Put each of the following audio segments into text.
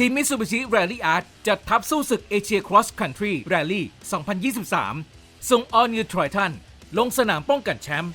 ทีมมิ t ซูบิชิ r ร l ลี่อาร์ตจัดทัพสู้ศึกเอเชียครอสคันทรี r ร l ลี่ 2023 ส่งออนิวทร i ทันลงสนามป้องกันแชมป์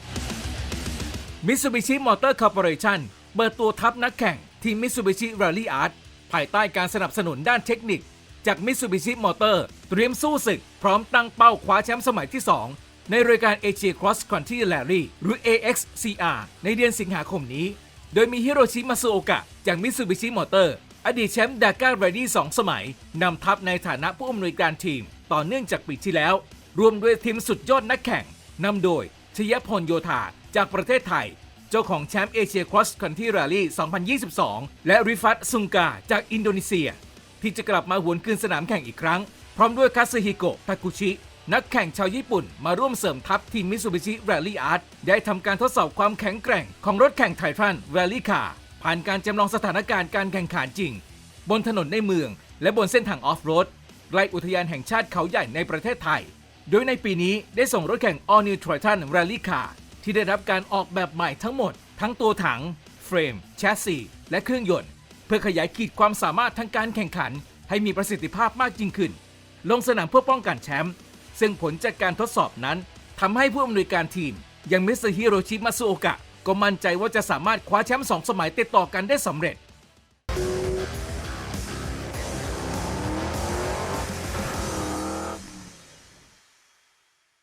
Mitsubishi Motor Corporation เปิดตัวทัพนักแข่งทีม Mitsubishi Rally Art ภายใต้การสนับสนุนด้านเทคนิค จาก Mitsubishi Motor เตรียมสู้ศึก พร้อมตั้งเป้าคว้าแชมป์สมัยที่ 2 ในรายการ Asia Cross Country Rally หรือ AXCR ในเดือนสิงหาคมนี้ โดยมีฮิโรชิมาซุโอกะจาก Mitsubishi Motor อ อดีตแชมป์ดาก้า r ร l ลี่2สมัย นำทัพในฐานะผู้อำนวยการทีม ต่อเนื่องจากปีที่แล้ว รวมด้วยทีมสุดยอดนักแข่งนำโดยชยพลโยธาจากประเทศไทย เจ้าของแชมป์เอเชียครอสคันทรี r ร l ลี่2022 และริฟัตซุงกาจากอินโดนีเซีย ที่จะกลับมาหวนคืนสนามแข่งอีกครั้ง พร้อมด้วยคาซึฮิโกะทากุชิ นักแข่งชาวญี่ปุ่น มาร่วมเสริมทัพทีมมิ t ซูบิชิ r ร l ลี่อาร์ตได้ทำการทดสอบความแข็งแกร่งของรถแข่งไททัน r ร l ลี่คา ผ่านการจำลองสถานการณ์การแข่งขันจริง บนถนนในเมือง และบนเส้นทางออฟโรดใกล้อุทยานแห่งชาติเขาใหญ่ในประเทศไทย โดยในปีนี้ได้ส่งรถแข่ง All New Triton Rally Car ที่ได้รับการออกแบบใหม่ทั้งหมด ทั้งตัวถัง เฟรม แชสซี และเครื่องยนต์ เพื่อขยายขีดความสามารถทางการแข่งขัน ให้มีประสิทธิภาพมากยิ่งขึ้น ลงสนามเพื่อป้องกันแชมป์ซึ่งผลจากการทดสอบนั้นทำให้ผู้อำนวยการทีมอย่างมิสเตอร์ฮิโรชิมาซุโอกะ ก็มั่นใจว่าจะสามารถคว้าแชมป์สองสมัยติดต่อกันได้สำเร็จ